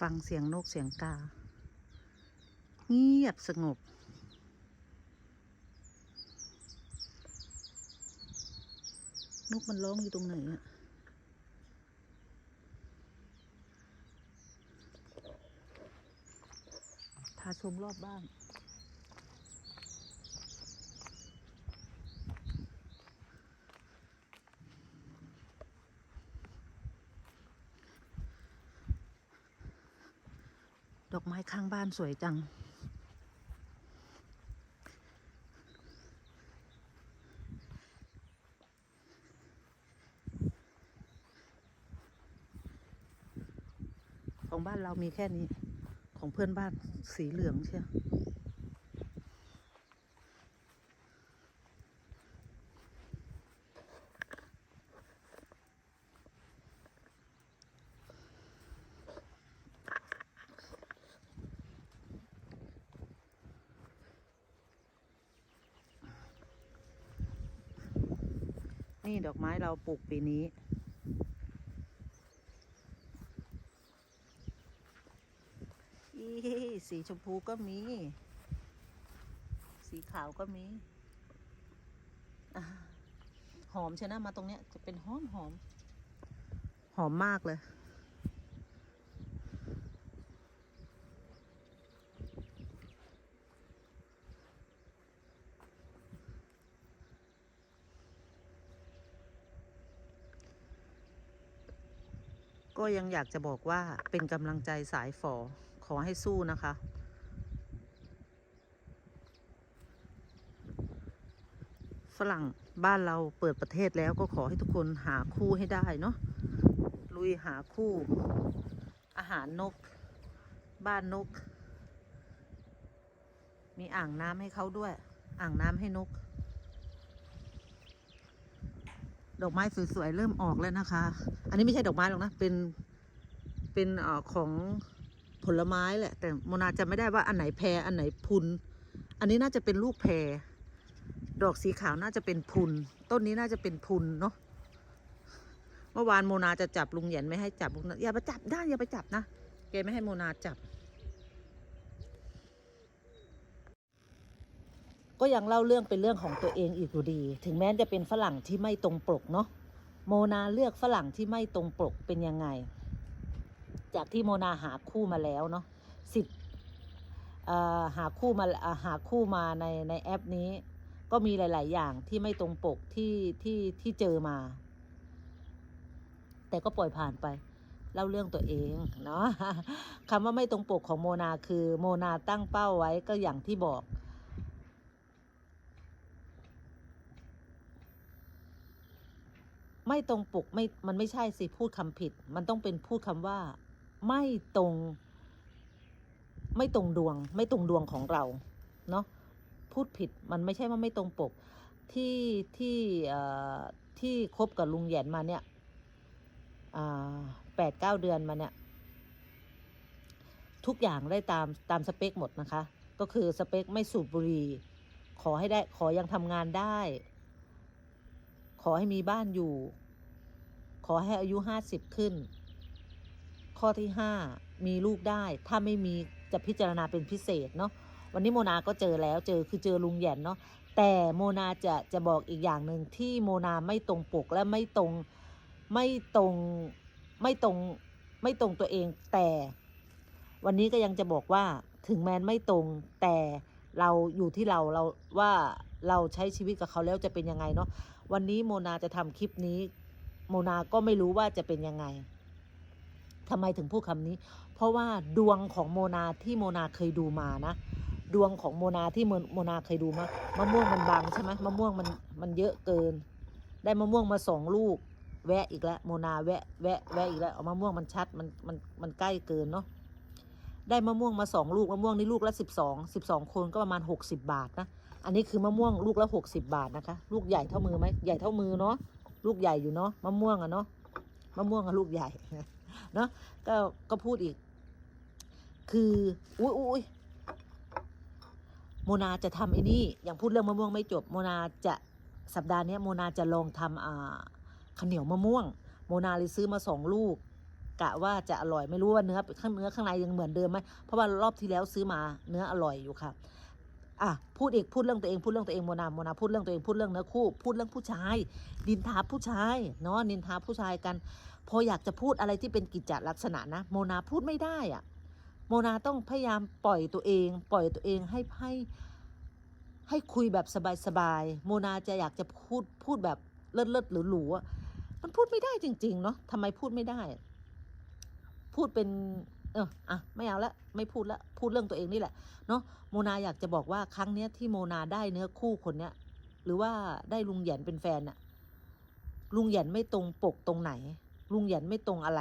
ฟังเสียงนกเสียงกา เงียบสงบ นกมันร้องอยู่ตรงไหนอะพาชมรอบบ้าน ดอกไม้ข้างบ้านสวยจัง ของบ้านเรามีแค่นี้ ของเพื่อนบ้านสีเหลืองเชียว นี่ดอกไม้เราปลูกปีนี้ อีสีชมพูก็มี สีขาวก็มีอหอมใช่นะมาตรงเนี้ยจะเป็นหอมหอม หอมมากเลย ก็ยังอยากจะบอกว่าเป็นกำลังใจสายฝอขอให้สู้นะคะ ฝรั่งบ้านเราเปิดประเทศแล้วก็ขอให้ทุกคนหาคู่ให้ได้เนาะลุยหาคู่ อาหารนก บ้านนก มีอ่างน้ำให้เขาด้วย อ่างน้ำให้นก ดอกไม้สวยๆ เริ่มออกแล้วนะคะ อันนี้ไม่ใช่ดอกไม้หรอกนะ เป็น เป็นอของผลไม้แหละ แต่โมนาจะไม่ได้ว่าอันไหนแพรอันไหนพุน อันนี้น่าจะเป็นลูกแพร ดอกสีขาวน่าจะเป็นพุน ต้นนี้น่าจะเป็นพุนเนาะ เมื่อวานโมนาจะจับลุงเหย็นไม่ให้จับลุงอย่าไปจับได้อย่าไปจับนะ แกไม่ให้โมนาจับ ก็ยังเล่าเรื่องเป็นเรื่องของตัวเองอีกอยู่ดี ถึงแม้จะเป็นฝรั่งที่ไม่ตรงปกเนาะโมนาเลือกฝรั่งที่ไม่ตรงปกเป็นยังไง จากที่โมนาหาคู่มาแล้วเนาะสิบหาคู่มาอ่าหาคู่มาในในแอปนี้ ก็มีหลาย ๆ อย่างที่ไม่ตรงปกที่ที่ที่เจอมา แต่ก็ปล่อยผ่านไปเล่าเรื่องตัวเองเนาะคำว่าไม่ตรงปกของโมนาคือโมนาตั้งเป้าไว้ก็อย่างที่บอก ไม่ตรงปกไม่มันไม่ใช่สิพูดคำผิด มันต้องเป็นพูดคำว่า ไม่ตรง ไม่ตรงดวง ไม่ตรงดวงของเราเนาะพูดผิดมันไม่ใช่ว่าไม่ตรงปก ที่ที่ที่คบกับลุงแหยนมาเนี่ยแปดเก้าเดือนมาเนี่ย ทุกอย่างได้ตามตามสเปคหมดนะคะ ก็คือสเปคไม่สูบบุหรี่ขอให้ได้ขอยังทำงานได้ ขอให้มีบ้านอยู่ ขอให้อายุห้าสิบขึ้น ข้อที่ห้ามีลูกได้ ถ้าไม่มีจะพิจารณาเป็นพิเศษเนาะวันนี้โมนาก็เจอแล้วเจอคือเจอลุงแหย่นเนาะแต่โมนาจะจะบอกอีกอย่างหนึ่งที่โมนาไม่ตรงปกและไม่ตรงไม่ตรงไม่ตรงไม่ตรงตัวเองแต่ วันนี้ก็ยังจะบอกว่าถึงแม้นไม่ตรงแต่เราอยู่ที่เราเราว่าเราใช้ชีวิตกับเขาแล้วจะเป็นยังไงเนาะวันนี้โมนาจะทำคลิปนี้ โมนาก็ไม่รู้ว่าจะเป็นยังไงทำไมถึงพูดคำนี้ เพราะว่าดวงของโมนาที่โมนาเคยดูมานะ ดวงของโมนาที่โมนาเคยดูมามะม่วงมันบางใช่ไหมมะม่วงมันมันเยอะเกิน ได้มะม่วงมาสองลูก แวะอีกแล้วโมนาแวะแวะแวะอีกแล้วเอามะม่วงมันชัดมันมันมันใกล้เกินเนาะได้มะม่วงมาสองลูกมะม่วงนี่ลูกละสิบสองสิบสองคนก็ประมาณหกสิบบาทนะอันนี้คือมะม่วงลูกละหกสิบาทนะคะ ลูกใหญ่เท่ามือไหมใหญ่เท่ามือเนาะ ลูกใหญ่อยู่เนาะมะม่วงอะเนาะมะม่วงอะลูกใหญ่เนาะก็ก็พูดอีก คืออุ้ยอุ้ยโมนาจะทำไอ้นี่อย่างพูดเรื่องมะม่วงไม่จบ โมนาจะสัปดาห์นี้โมนาจะลองทำอ่าข้าวเหนียวมะม่วง โมนาเลยซื้อมาสองลูกกะว่าจะอร่อยไม่รู้ว่าเนื้อข้างเนื้อข้างในยังเหมือนเดิมไหมเพราะว่ารอบที่แล้วซื้อมาเนื้ออร่อยอยู่ค่ะ อะพูดอีกพูดเรื่องตัวเองพูดเรื่องตัวเองโมนาโมนาพูดเรื่องตัวเองพูดเรื่องเนื้อคู่ พูดเรื่องผู้ชาย ดินทาผู้ชายเนาะนินทาผู้ชายกัน พออยากจะพูดอะไรที่เป็นกิจจลักษณะนะโมนาพูดไม่ได้อะโมนาต้องพยายามปล่อยตัวเอง ปล่อยตัวเองให้ให้ให้คุยแบบสบายๆโมนาจะอยากจะพูดพูดแบบเลิศเลิศหรือหรูมันพูดไม่ได้จริง ๆ เนาะทำไมพูดไม่ได้ พูดเป็น เอออะไม่เอาละไม่พูดละพูดเรื่องตัวเองนี่แหละเนาะโมนาอยากจะบอกว่าครั้งเนี้ยที่โมนาได้เนื้อคู่คนเนี้ยหรือว่าได้ลุงหยียนเป็นแฟนน่ะลุงหยียนไม่ตรงปกตรงไหน ลุงหยียนไม่ตรงอะไร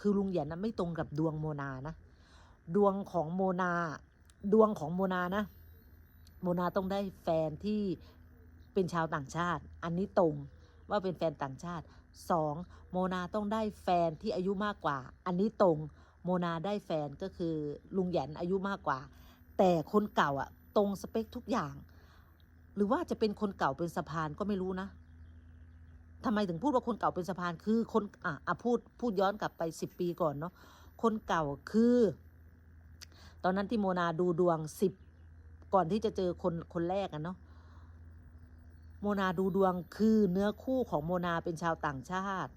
คือลุงหยียนนะไม่ตรงกับดวงโมนานะดวงของโมนา ดวงของโมนานะ โมนาต้องได้แฟนที่เป็นชาวต่างชาติ อันนี้ตรงว่าเป็นแฟนต่างชาติสองโมนาต้องได้แฟนที่อายุมากกว่า อันนี้ตรง โมนาได้แฟนก็คือลุงหยียนอายุมากกว่า แต่คนเก่าอะตรงสเปคทุกอย่าง หรือว่าจะเป็นคนเก่าเป็นสะพานก็ไม่รู้นะทำไมถึงพูดว่าคนเก่าเป็นสะพานคือคนอะอะพูดพูดย้อนกลับไปสิบปีก่อนเนาะคนเก่าคือ ตอนนั้นที่โมนาดูดวงสิบก่อนที่จะเจอคนคนแรกอะเนาะโมนาดูดวงคือเนื้อคู่ของโมนาเป็นชาวต่างชาติ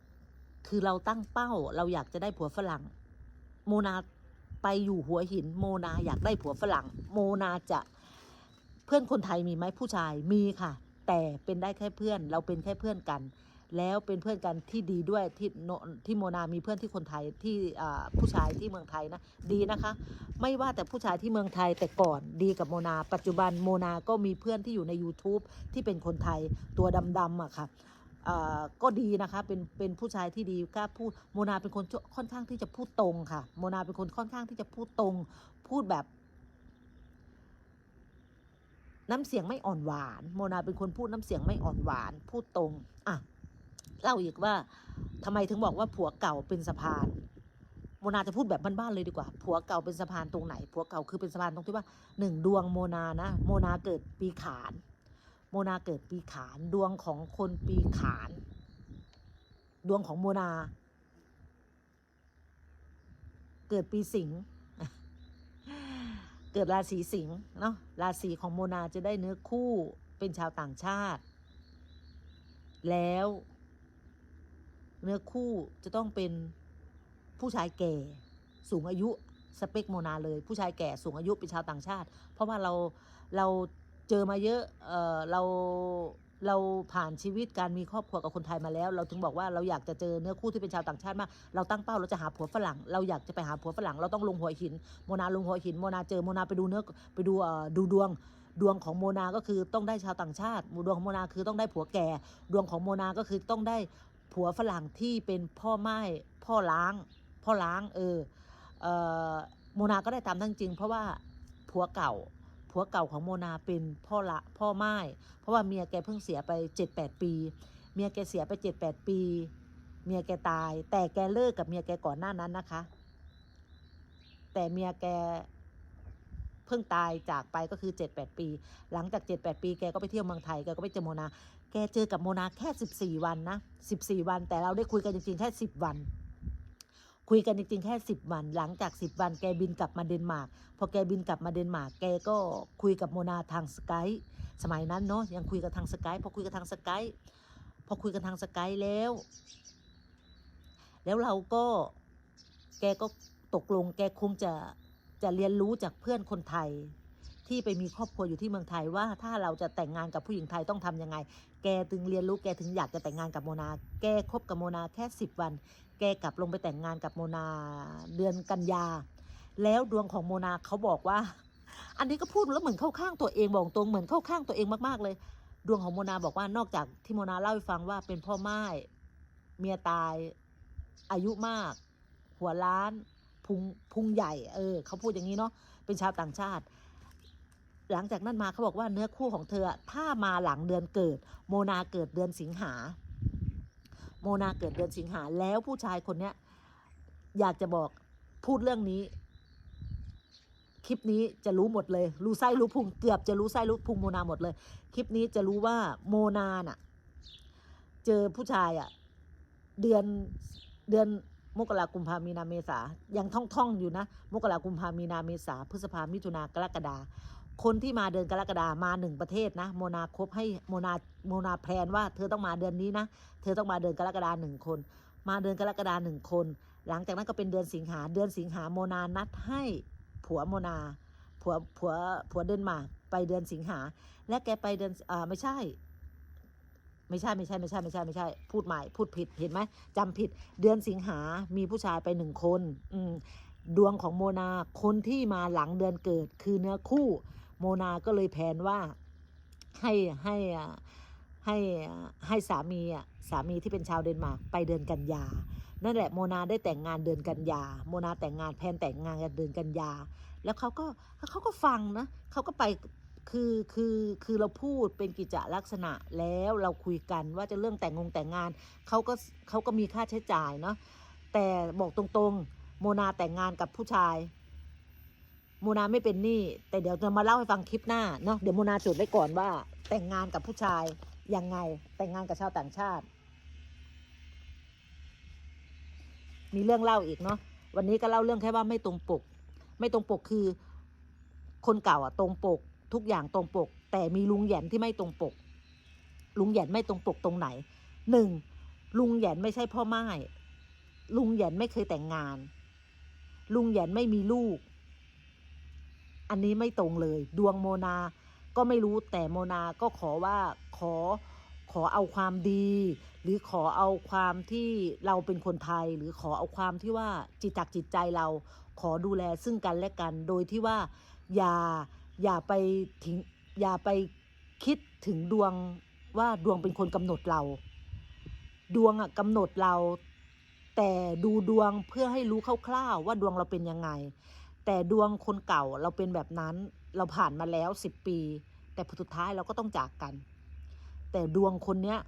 คือเราตั้งเป้า เราอยากจะได้ผัวฝรั่ง โมนาไปอยู่หัวหิน โมนาอยากได้ผัวฝรั่ง โมนาจะเพื่อนคนไทยมีไหมผู้ชายมีค่ะ แต่เป็นได้แค่เพื่อน เราเป็นแค่เพื่อนกัน แล้วเป็นเพื่อนกันที่ดีด้วยที่โนที่โมนามีเพื่อนที่คนไทยที่ผู้ชายที่เมืองไทยนะดีนะคะ ไม่ว่าแต่ผู้ชายที่เมืองไทยแต่ก่อนดีกับโมนา ปัจจุบันโมนาก็มีเพื่อนที่อยู่ใน YouTube ที่เป็นคนไทยตัวดำๆอะค่ะอ่า ก็ดีนะคะเป็นเป็นผู้ชายที่ดีกล้าพูดโมนาเป็นคนค่อนข้างที่จะพูดตรงค่ะ โมนาเป็นคนค่อนข้างที่จะพูดตรง พูดแบบ น้ำเสียงไม่อ่อนหวาน โมนาเป็นคนพูดน้ำเสียงไม่อ่อนหวาน พูดตรงอะเล่าอีกว่าทำไมถึงบอกว่าผัวเก่าเป็นสะพานโมนาจะพูดแบบบ้านๆเลยดีกว่า ผัวเก่าเป็นสะพานตรงไหน ผัวเก่าคือเป็นสะพานตรงที่ว่าหนึ่งดวงโมนานะ โมนาเกิดปีขาน โมนาเกิดปีขานดวงของคนปีขาน ดวงของโมนา เกิดปีสิงห์เกิดราศีสิงห์เนาะราศีของโมนาจะได้เนื้อคู่เป็นชาวต่างชาติ แล้ว เนื้อคู่จะต้องเป็นผู้ชายแก่สูงอายุสเปคโมนาเลย ผู้ชายแก่สูงอายุเป็นชาวต่างชาติ เพราะว่าเราเรา เจอมาเยอะเออเราเราผ่านชีวิตการมีครอบครัวกับคนไทยมาแล้ว เราถึงบอกว่าเราอยากจะเจอเนื้อคู่ที่เป็นชาวต่างชาติมาก เราตั้งเป้าเราจะหาผัวฝรั่ง เราอยากจะไปหาผัวฝรั่ง เราต้องลงหัวหิน โมนาลงหัวหิน โมนาเจอ โมนาไปดูเนื้อไปดูเอ่อดูดวง ดวงของโมนาก็คือต้องได้ชาวต่างชาติ ดวงของโมนาคือต้องได้ผัวแก่ ดวงของโมนาก็คือต้องได้ผัวฝรั่งที่เป็นพ่อไม้พ่อล้าง พ่อล้างเออเออโมนาก็ได้ตามทั้งจริง เพราะว่าผัวเก่า ผัวเก่าของโมนาเป็นพ่อละพ่อไม้เพราะว่าเมียแกเพิ่งเสียไปเจ็ดแปดปี เมียแกเสียไปเจ็ดแปดปี เมียแกตาย แต่แกเลิกกับเมียแกก่อนหน้านั้นนะคะ แต่เมียแกเพิ่งตายจากไปก็คือเจ็ดแปดปี หลังจากเจ็ดแปดปีแกก็ไปเที่ยวเมืองไทยแกก็ไปเจอโมนา แกเจอกับโมนาแค่สิบสี่วันนะสิบสี่วัน แต่เราได้คุยกันจริงๆแค่สิบวัน คุยกันจริงๆแค่สิบวัน หลังจากสิบวันแกบินกลับมาเดนมาร์กพอแกบินกลับมาเดนมาร์กแกก็คุยกับโมนาทางสกายสมัยนั้นเนาะยังคุยกันทางสกายพอคุยกันทางสกายพอคุยกันทางสกายแล้ว แล้วเราก็แกก็ตกลงแกคงจะจะเรียนรู้จากเพื่อนคนไทย ที่ไปมีครอบครัวอยู่ที่เมืองไทยว่าถ้าเราจะแต่งงานกับผู้หญิงไทยต้องทำยังไง แกถึงเรียนรู้แกถึงอยากจะแต่งงานกับโมนา แกคบกับโมนาแค่สิบวัน แกกลับลงไปแต่งงานกับโมนาเดือนกันยา แล้วดวงของโมนาเขาบอกว่า อันนี้ก็พูดแล้วเหมือนเข้าข้างตัวเองบอกตรงเหมือนเข้าข้างตัวเองมากๆเลย ดวงของโมนาบอกว่านอกจากที่โมนาเล่าให้ฟังว่าเป็นพ่อไม้เมียตายอายุมาก หัวล้านพุงพุงใหญ่ เออเขาพูดอย่างนี้เนาะเป็นชาวต่างชาติ หลังจากนั้นมาเขาบอกว่าเนื้อคู่ของเธอถ้ามาหลังเดือนเกิด โมนาเกิดเดือนสิงหา โมนาเกิดเดือนสิงหาแล้วผู้ชายคนเนี้ยอยากจะบอกพูดเรื่องนี้ คลิปนี้จะรู้หมดเลย รู้ไส้รู้พุงเกือบจะรู้ไส้รู้พุงโมนาหมดเลย คลิปนี้จะรู้ว่าโมนาน่ะ เจอผู้ชายอะ่ะ เดือนเดือนมกรากุมภามีนาเมษายังท่องท่องๆอยู่นะ มกรากุมภามีนาเมษาพฤษภามิถุนากรกฎา คนที่มาเดือนกรกฎามาหนึ่งประเทศนะโมนาครบให้โมนาโมนาแพลนว่าเธอต้องมาเดือนนี้นะ เธอต้องมาเดือนกรกฎาหนึ่งคน มาเดือนกรกฎาหนึ่งคน หลังจากนั้นก็เป็นเดือนสิงหาเดือนสิงหาโมนานัดให้ผัวโมนาผัวผัวผัวเดินมาไปเดือนสิงหา และแกไปเดือนอ่าไม่ใช่ ไม่ใช่ไม่ใช่ไม่ใช่ไม่ใช่ไม่ใช่ พูดใหม่พูดผิดเห็นไหมจำผิด เดือนสิงหามีผู้ชายไปหนึ่งคน อืดวงของโมนาคนที่มาหลังเดือนเกิดคือเนื้อคู่ โมนาก็เลยแผนว่าให้ให้ให้ให้สามีอะสามีที่เป็นชาวเดนมาร์กไปเดือนกันยา นั่นแหละโมนาได้แต่งงานเดือนกันยา โมนาแต่งงานแพนแต่งงานกันเดือนกันยา แล้วเขาก็เขาก็ฟังนะเขาก็ไปคือคือคือเราพูดเป็นกิจลักษณะแล้วเราคุยกันว่าจะเรื่องแต่งงงแต่งงานเขาก็เขาก็มีค่าใช้จ่ายเนาะแต่บอกตรงๆ โมนาแต่งงานกับผู้ชาย โมนาไม่เป็นหนี้แต่เดี๋ยวจะมาเล่าให้ฟังคลิปหน้าเนาะเดี๋ยวโมนาจดไว้ก่อนว่า แต่งงานกับผู้ชายยังไง แต่งงานกับชาวต่างชาติ มีเรื่องเล่าอีกเนาะวันนี้ก็เล่าเรื่องแค่ว่าไม่ตรงปก ไม่ตรงปกคือ คนเก่าอะตรงปก ทุกอย่างตรงปก แต่มีลุงแหยนที่ไม่ตรงปก ลุงแหยนไม่ตรงปกตรงไหนหนึ่งลุงแหยนไม่ใช่พ่อไม้ลุงแหยนไม่เคยแต่งงาน ลุงแหยนไม่มีลูก อันนี้ไม่ตรงเลย ดวงโมนา ก็ไม่รู้แต่โมนาก็ขอว่าขอขอเอาความดี หรือขอเอาความที่เราเป็นคนไทย หรือขอเอาความที่ว่าจิตจักจิตใจเรา ขอดูแลซึ่งกันและกัน โดยที่ว่าอย่าอย่าไปถึงอย่าไปคิดถึงดวงว่าดวงเป็นคนกำหนดเรา ดวงอะกำหนดเรา แต่ดูดวงเพื่อให้รู้คร่าวๆว่าดวงเราเป็นยังไง แต่ดวงคนเก่าเราเป็นแบบนั้นเราผ่านมาแล้วสิบปี แต่ผลสุดท้ายเราก็ต้องจากกัน แต่ดวงคนเนี้ย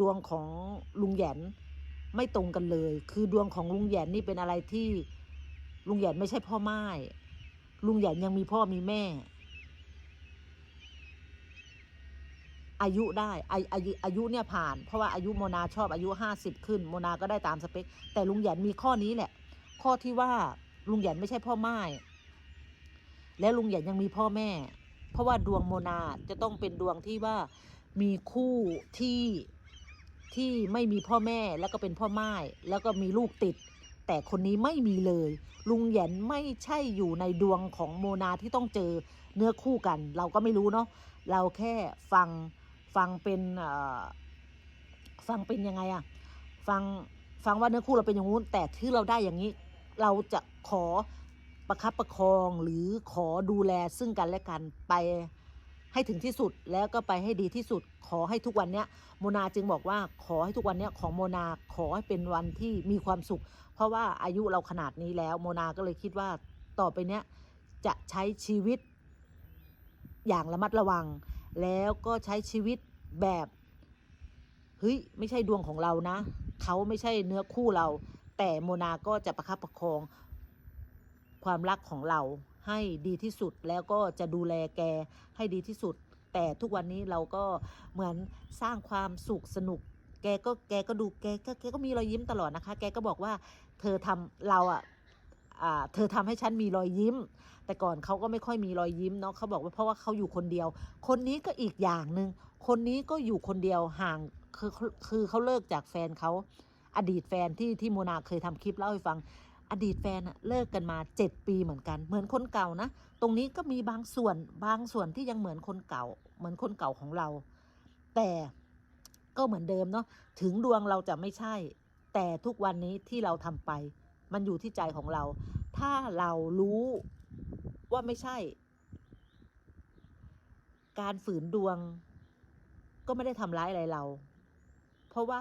ดวงของลุงแหยนไม่ตรงกันเลย คือดวงของลุงแหยนนี่เป็นอะไรที่ลุงแหยนไม่ใช่พ่อไม้ลุงแหยนยังมีพ่อมีแม่ อายุได้อาอายุอายุเนี่ยผ่าน เพราะว่าอายุโมนาชอบอายุห้าสิบขึ้นโมนาก็ได้ตามสเปค แต่ลุงแหยนมีข้อนี้แหละ ข้อที่ว่า ลุงหยันไม่ใช่พ่อไม้แล้วลุงหยันยังมีพ่อแม่ เพราะว่าดวงโมนาจะต้องเป็นดวงที่ว่ามีคู่ที่ที่ไม่มีพ่อแม่แล้วก็เป็นพ่อไม้แล้วก็มีลูกติด แต่คนนี้ไม่มีเลย ลุงหยันไม่ใช่อยู่ในดวงของโมนาที่ต้องเจอเนื้อคู่กัน เราก็ไม่รู้เนาะเราแค่ฟังฟังเป็นฟังเป็นยังไงอะฟังฟังว่าเนื้อคู่เราเป็นอย่างงู้นแต่ที่เราได้อย่างนี้ เราจะ ขอประคับประคองหรือขอดูแลซึ่งกันและกันไปให้ถึงที่สุดแล้วก็ไปให้ดีที่สุด ขอให้ทุกวันเนี้ยโมนาจึงบอกว่าขอให้ทุกวันเนี้ยของโมนาขอให้เป็นวันที่มีความสุข เพราะว่าอายุเราขนาดนี้แล้ว โมนาก็เลยคิดว่าต่อไปเนี้ยจะใช้ชีวิต อย่างระมัดระวัง แล้วก็ใช้ชีวิตแบบเฮ้ยไม่ใช่ดวงของเรานะ เขาไม่ใช่เนื้อคู่เรา แต่โมนาก็จะประคับประคอง ความรักของเราให้ดีที่สุดแล้วก็จะดูแลแกให้ดีที่สุด แต่ทุกวันนี้เราก็เหมือนสร้างความสุขสนุก แกก็แกก็ดูแกก็แกก็มีรอยยิ้มตลอดนะคะ แกก็บอกว่าเธอทำเราอะเธอทำให้ฉันมีรอยยิ้ม แต่ก่อนเขาก็ไม่ค่อยมีรอยยิ้มเนาะเขาบอกว่าเพราะว่าเขาอยู่คนเดียว คนนี้ก็อีกอย่างหนึ่งคนนี้ก็อยู่คนเดียวห่างคือคือเขาเลิกจากแฟนเขาอดีตแฟนที่ที่โมนาเคยทำคลิปเล่าให้ฟัง อดีตแฟนเลิกกันมาเจ็ดปีเหมือนกัน เหมือนคนเก่านะ ตรงนี้ก็มีบางส่วนบางส่วนที่ยังเหมือนคนเก่า เหมือนคนเก่าของเรา แต่ก็เหมือนเดิมเนาะถึงดวงเราจะไม่ใช่ แต่ทุกวันนี้ที่เราทำไป มันอยู่ที่ใจของเรา ถ้าเรารู้ว่าไม่ใช่ การฝืนดวง ก็ไม่ได้ทำร้ายอะไรเรา เพราะว่า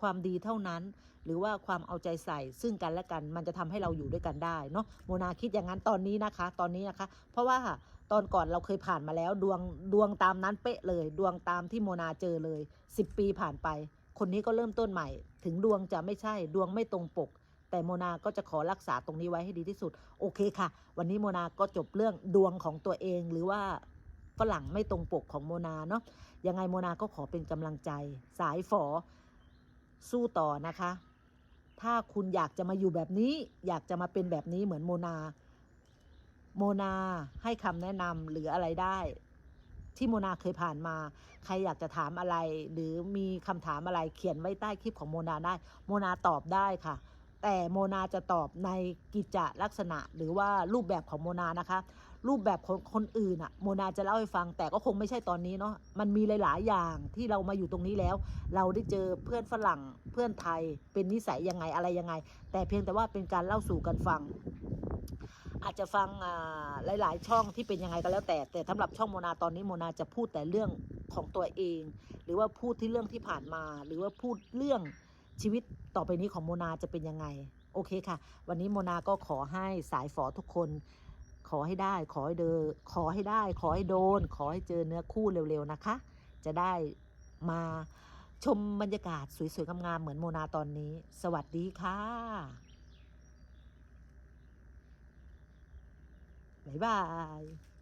ความดีเท่านั้น หรือว่าความเอาใจใส่ซึ่งกันและกัน มันจะทำให้เราอยู่ด้วยกันได้เนาะโมนาคิดอย่างนั้นตอนนี้นะคะ ตอนนี้นะคะ เพราะว่าตอนก่อนเราเคยผ่านมาแล้วดวงดวงตามนั้นเป๊ะเลย ดวงตามที่โมนาเจอเลยสิบปีผ่านไป คนนี้ก็เริ่มต้นใหม่ ถึงดวงจะไม่ใช่ดวงไม่ตรงปก แต่โมนาก็จะขอรักษาตรงนี้ไว้ให้ดีที่สุด โอเคค่ะ วันนี้โมนาก็จบเรื่องดวงของตัวเองหรือว่าฝรั่งไม่ตรงปกของโมนาเนาะยังไงโมนาก็ขอเป็นกำลังใจ สายฝอสู้ต่อนะคะ ถ้าคุณอยากจะมาอยู่แบบนี้ อยากจะมาเป็นแบบนี้เหมือนโมนา โมนาให้คำแนะนำหรืออะไรได้ ที่โมนาเคยผ่านมา ใครอยากจะถามอะไร หรือมีคำถามอะไรเขียนไว้ใต้คลิปของโมนาได้ โมนาตอบได้ค่ะ แต่โมนาจะตอบในกิจลักษณะหรือว่ารูปแบบของโมนานะคะ รูปแบบของคนอื่นอะโมนาจะเล่าให้ฟัง แต่ก็คงไม่ใช่ตอนนี้เนาะมันมีหลาย ๆ อย่างที่เรามาอยู่ตรงนี้แล้ว เราได้เจอเพื่อนฝรั่งเพื่อนไทยเป็นนิสัยยังไงอะไรยังไง แต่เพียงแต่ว่าเป็นการเล่าสู่กันฟัง อาจจะฟังหลาย ๆ ช่องที่เป็นยังไงก็แล้วแต่ แต่สำหรับช่องโมนาตอนนี้โมนาจะพูดแต่เรื่องของตัวเอง หรือว่าพูดที่เรื่องที่ผ่านมา หรือว่าพูดเรื่อง ชีวิตต่อไปนี้ของโมนาจะเป็นยังไง โอเคค่ะ วันนี้โมนาก็ขอให้สายฝอทุกคน ขอให้ได้ ขอให้เดอขอให้ได้ ขอให้โดน ขอให้เจอเนื้อคู่เร็วๆนะคะ จะได้มาชมบรรยากาศสวยๆงามๆเหมือนโมนาตอนนี้ สวัสดีค่ะบ๊ายบาย